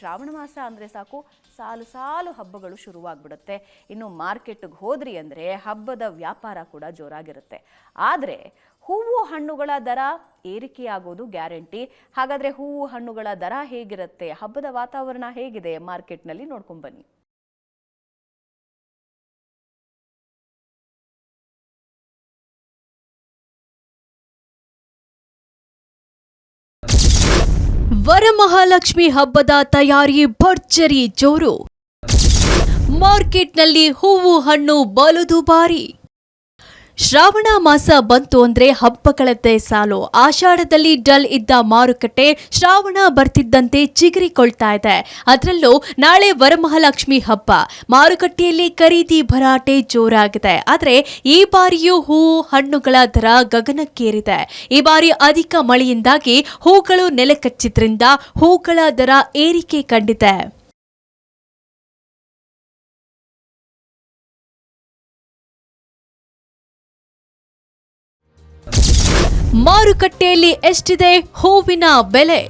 ಶ್ರಾವಣ ಮಾಸ ಅಂದರೆ ಸಾಕು, ಸಾಲು ಸಾಲು ಹಬ್ಬಗಳು ಶುರುವಾಗ್ಬಿಡುತ್ತೆ. ಇನ್ನು ಮಾರ್ಕೆಟ್ಗೆ ಹೋದ್ರಿ ಅಂದರೆ ಹಬ್ಬದ ವ್ಯಾಪಾರ ಕೂಡ ಜೋರಾಗಿರುತ್ತೆ. ಆದರೆ ಹೂವು ಹಣ್ಣುಗಳ ದರ ಏರಿಕೆಯಾಗೋದು ಗ್ಯಾರಂಟಿ. ಹಾಗಾದರೆ ಹೂವು ಹಣ್ಣುಗಳ ದರ ಹೇಗಿರುತ್ತೆ? ಹಬ್ಬದ ವಾತಾವರಣ ಹೇಗಿದೆ ಮಾರ್ಕೆಟ್ನಲ್ಲಿ ನೋಡ್ಕೊಂಡ್ ವರಮಹಾಲಕ್ಷ್ಮಿ ಹಬ್ಬದ ತಯಾರಿ ಭರ್ಜರಿ ಜೋರು. ಮಾರ್ಕೆಟ್ನಲ್ಲಿ ಹೂವು ಹಣ್ಣು ಬಲು ದುಬಾರಿ ಶ್ರಾವಣ ಮಾಸ ಬಂತು ಅಂದ್ರೆ ಹಬ್ಬಗಳದ್ದೇ ಸಾಲು. ಆಷಾಢದಲ್ಲಿ ಡಲ್ ಇದ್ದ ಮಾರುಕಟ್ಟೆ ಶ್ರಾವಣ ಬರ್ತಿದ್ದಂತೆ ಚಿಗುರಿಕೊಳ್ತಾ ಇದೆ. ಅದರಲ್ಲೂ ನಾಳೆ ವರಮಹಾಲಕ್ಷ್ಮಿ ಹಬ್ಬ. ಮಾರುಕಟ್ಟೆಯಲ್ಲಿ ಖರೀದಿ ಭರಾಟೆ ಜೋರಾಗಿದೆ. ಆದರೆ ಈ ಬಾರಿಯೂ ಹೂ, ಹಣ್ಣುಗಳ ದರ ಗಗನಕ್ಕೇರಿದೆ. ಈ ಬಾರಿ ಅಧಿಕ ಮಳೆಯಿಂದಾಗಿ ಹೂಗಳು ನೆಲಕಚ್ಚಿದ್ರಿಂದ ಹೂಗಳ ದರ ಏರಿಕೆ ಕಂಡಿದೆ. ಮಾರುಕಟ್ಟೆಯಲ್ಲಿ ಎಷ್ಟಿದೆ ಹೂವಿನ ಬೆಲೆ?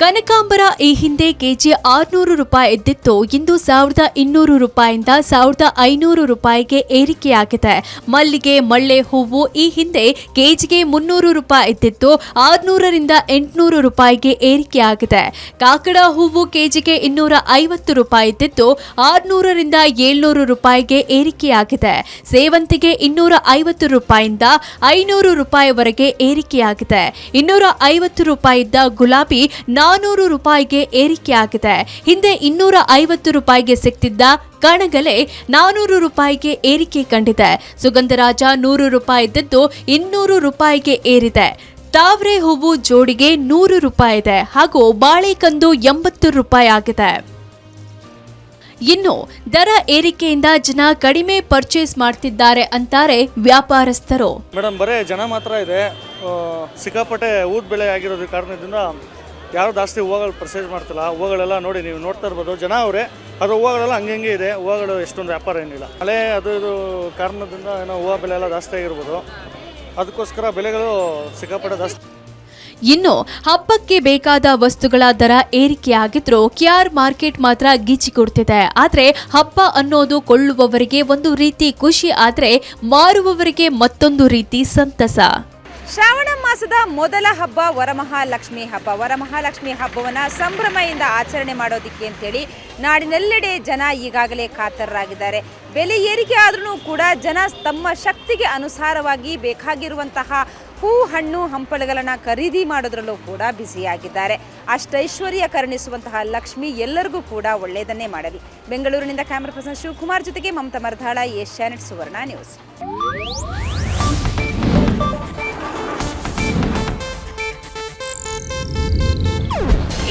ಕನಕಾಂಬರ ಈ ಹಿಂದೆ ಕೆಜಿ ಆರ್ನೂರು ರೂಪಾಯಿ ಇದ್ದಿತ್ತು. ಇಂದು ಸಾವಿರದ ಇನ್ನೂರು ರೂಪಾಯಿಂದ ಸಾವಿರದ ಐನೂರು ರೂಪಾಯಿಗೆ ಏರಿಕೆಯಾಗಿದೆ. ಮಲ್ಲಿಗೆ, ಮಳ್ಳೆ ಹೂವು ಈ ಹಿಂದೆ ಕೆಜಿಗೆ ಮುನ್ನೂರು ರೂಪಾಯಿ ಇದ್ದಿತ್ತು. ಆರ್ನೂರರಿಂದ ಎಂಟುನೂರು ರೂಪಾಯಿಗೆ ಏರಿಕೆಯಾಗಿದೆ. ಕಾಕಡ ಹೂವು ಕೆಜಿಗೆ ಇನ್ನೂರ ಐವತ್ತು ರೂಪಾಯಿ ಇದ್ದಿತ್ತು. ಆರ್ನೂರರಿಂದ ಏಳ್ನೂರು ರೂಪಾಯಿಗೆ ಏರಿಕೆಯಾಗಿದೆ. ಸೇವಂತಿಗೆ ಇನ್ನೂರ ಐವತ್ತು ರೂಪಾಯಿಂದ ಐನೂರು ರೂಪಾಯಿವರೆಗೆ ಏರಿಕೆಯಾಗಿದೆ. ಇನ್ನೂರ ಐವತ್ತು ರೂಪಾಯಿದ್ದ ಗುಲಾಬಿ ನಾನೂರು ರೂಪಾಯಿಗೆ ಏರಿಕೆಯಾಗಿದೆ ಹಿಂದೆ ಇನ್ನೂರ ಐವತ್ತು ರೂಪಾಯಿಗೆ ಸಿಗ್ತಿದ್ದ ಕಣಗಲೆ ನಾನೂರು ರೂಪಾಯಿಗೆ ಏರಿಕೆ ಕಂಡಿದೆ. ಸುಗಂಧರಾಜ ನೂರು ರೂಪಾಯಿ ಇದ್ದದ್ದು ಇನ್ನೂರು ರೂಪಾಯಿಗೆ ಏರಿದೆ. ತಾವ್ರೆ ಹೂವು ಜೋಡಿಗೆ ನೂರು ರೂಪಾಯಿ ಇದೆ. ಹಾಗೂ ಬಾಳೆಕಂದು ಎಂಬತ್ತು ರೂಪಾಯಿ ಆಗಿದೆ. ಇನ್ನು ದರ ಏರಿಕೆಯಿಂದ ಜನ ಕಡಿಮೆ ಪರ್ಚೇಸ್ ಮಾಡ್ತಿದ್ದಾರೆ ಅಂತಾರೆ ವ್ಯಾಪಾರಸ್ಥರು. ಮೇಡಮ್ ಬರೀ ಜನ ಮಾತ್ರ ಇದೆ. ಸಿಕ್ಕಾಪಟ್ಟೆ ಊಟ ಬೆಳೆ ಆಗಿರೋದ್ರ ಕಾರಣದಿಂದ ಯಾರು ಜಾಸ್ತಿ ಹೂವುಗಳು ಪರ್ಚೇಸ್ ಮಾಡ್ತಿಲ್ಲ, ಹೂವುಗಳೆಲ್ಲ ನೋಡಿ ನೀವು ನೋಡ್ತಾ ಇರ್ಬೋದು. ಜನ ಅವರೇ, ಅದು ಹೂವುಗಳೆಲ್ಲ ಹಂಗೆ ಇದೆ, ಹೂವುಗಳು ಎಷ್ಟೊಂದು ವ್ಯಾಪಾರ ಏನಿಲ್ಲ. ಮಳೆ ಅದು ಇದು ಕಾರಣದಿಂದ ಏನೋ ಹೂವು ಬೆಲೆ ಎಲ್ಲ ಜಾಸ್ತಿ ಆಗಿರ್ಬೋದು. ಅದಕ್ಕೋಸ್ಕರ ಬೆಲೆಗಳು ಸಿಕ್ಕಾಪಟ್ಟೆ ಜಾಸ್ತಿ. ಇನ್ನು ಹಬ್ಬಕ್ಕೆ ಬೇಕಾದ ವಸ್ತುಗಳ ದರ ಏರಿಕೆಯಾಗಿದ್ರೂ ಕೆಆರ್ ಮಾರ್ಕೆಟ್ ಮಾತ್ರ ಗೀಚಿ ಕೊಡ್ತಿದೆ. ಆದರೆ ಹಬ್ಬ ಅನ್ನೋದು ಕೊಳ್ಳುವವರಿಗೆ ಒಂದು ರೀತಿ ಖುಷಿ, ಆದರೆ ಮಾರುವವರಿಗೆ ಮತ್ತೊಂದು ರೀತಿ ಸಂತಸ. ಮಾಸದ ಮೊದಲ ಹಬ್ಬ ವರಮಹಾಲಕ್ಷ್ಮಿ ಹಬ್ಬ. ವರಮಹಾಲಕ್ಷ್ಮಿ ಹಬ್ಬವನ್ನು ಸಂಭ್ರಮೆಯಿಂದ ಆಚರಣೆ ಮಾಡೋದಿಕ್ಕೆ ಅಂತೇಳಿ ನಾಡಿನೆಲ್ಲೆಡೆ ಜನ ಈಗಾಗಲೇ ಕಾತರರಾಗಿದ್ದಾರೆ. ಬೆಲೆ ಏರಿಕೆ ಆದ್ರೂ ಕೂಡ ಜನ ತಮ್ಮ ಶಕ್ತಿಗೆ ಅನುಸಾರವಾಗಿ ಬೇಕಾಗಿರುವಂತಹ ಹೂ ಹಣ್ಣು ಹಂಪಲುಗಳನ್ನು ಖರೀದಿ ಮಾಡೋದ್ರಲ್ಲೂ ಕೂಡ ಬ್ಯುಸಿಯಾಗಿದ್ದಾರೆ. ಅಷ್ಟೈಶ್ವರ್ಯ ಕರುಣಿಸುವಂತಹ ಲಕ್ಷ್ಮಿ ಎಲ್ಲರಿಗೂ ಕೂಡ ಒಳ್ಳೆಯದನ್ನೇ ಮಾಡಲಿ. ಬೆಂಗಳೂರಿನಿಂದ ಕ್ಯಾಮ್ರಾ ಪರ್ಸನ್ ಶಿವಕುಮಾರ್ ಜೊತೆಗೆ ಮಮತಾ ಮರ್ಧಾಳ ಏಷ್ಯಾನೆಟ್ ಸುವರ್ಣ ನ್ಯೂಸ್.